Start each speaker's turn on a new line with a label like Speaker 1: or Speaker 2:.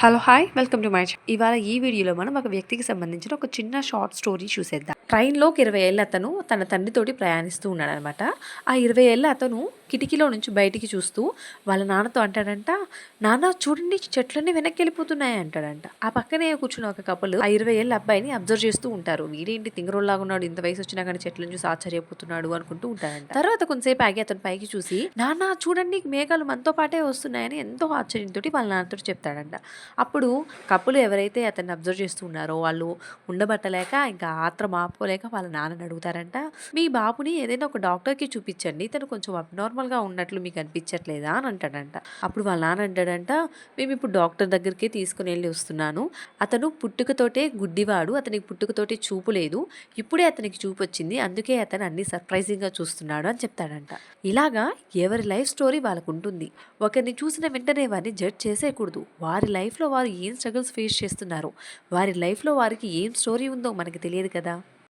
Speaker 1: Hello hi welcome to my ఇవాళ ఈ వీడియోలో మనం ఒక వ్యక్తికి సంబంధించిన ఒక చిన్న షార్ట్ స్టోరీ చూసేద్దాం. ట్రైన్లోకి ఇరవై ఏళ్ళ అతను తన తండ్రితోటి ప్రయాణిస్తూ ఉన్నాడు అనమాట ఆ ఇరవై ఏళ్ళ అతను కిటికీలో నుంచి బయటికి చూస్తూ వాళ్ళ నాన్నతో అంటాడంట నాన్న చూడండి చెట్లన్నీ వెనక్కి వెళ్ళిపోతున్నాయి అంటాడంట. ఆ పక్కనే కూర్చున్న ఒక కపుల్ ఆ ఇరవై ఏళ్ళ అబ్బాయిని అబ్జర్వ్ చేస్తూ ఉంటారు. వీడేంటి తింగరోల్లాగా ఉన్నాడు ఇంత వయసు వచ్చినా కానీ చెట్లను చూసి ఆశ్చర్యపోతున్నాడు అనుకుంటూ ఉంటాడంట. తర్వాత కొంతసేపు ఆగి అతను పైకి చూసి నాన్న చూడండి మేఘాలు మనతో పాటే వస్తున్నాయని ఎంతో ఆశ్చర్యంతో వాళ్ళ నాన్నతో చెప్తాడంట. అప్పుడు కప్పులు ఎవరైతే అతన్ని అబ్జర్వ్ చేస్తూ ఉన్నారో వాళ్ళు ఉండబట్టలేక ఇంకా ఆత్రం ఆపుకోలేక వాళ్ళ నాన్నని అడుగుతారంట మీ బాబుని ఏదైనా ఒక డాక్టర్కి చూపించండి తను కొంచెం నార్మల్గా ఉన్నట్లు మీకు అనిపించట్లేదా అని అంటాడంట. అప్పుడు వాళ్ళ నాన్న అంటాడంట మేము ఇప్పుడు డాక్టర్ దగ్గరికి తీసుకుని వెళ్ళి వస్తున్నాను. అతను పుట్టుకతోటే గుడ్డివాడు అతనికి పుట్టుకతోటే చూపు లేదు. ఇప్పుడే అతనికి చూపు వచ్చింది. అందుకే అతను అన్ని సర్ప్రైజింగ్గా చూస్తున్నాడు అని చెప్తాడంట. ఇలాగా ఎవరి లైఫ్ స్టోరీ వాళ్ళకు ఉంటుంది. ఒకరిని చూసిన వెంటనే వారిని జడ్జ్ చేసేయకూడదు. వారి లైఫ్లో వారు ఏం స్ట్రగుల్స్ ఫేస్ చేస్తున్నారు వారి లైఫ్లో వారికి ఏం స్టోరీ ఉందో మనకి తెలియదు కదా.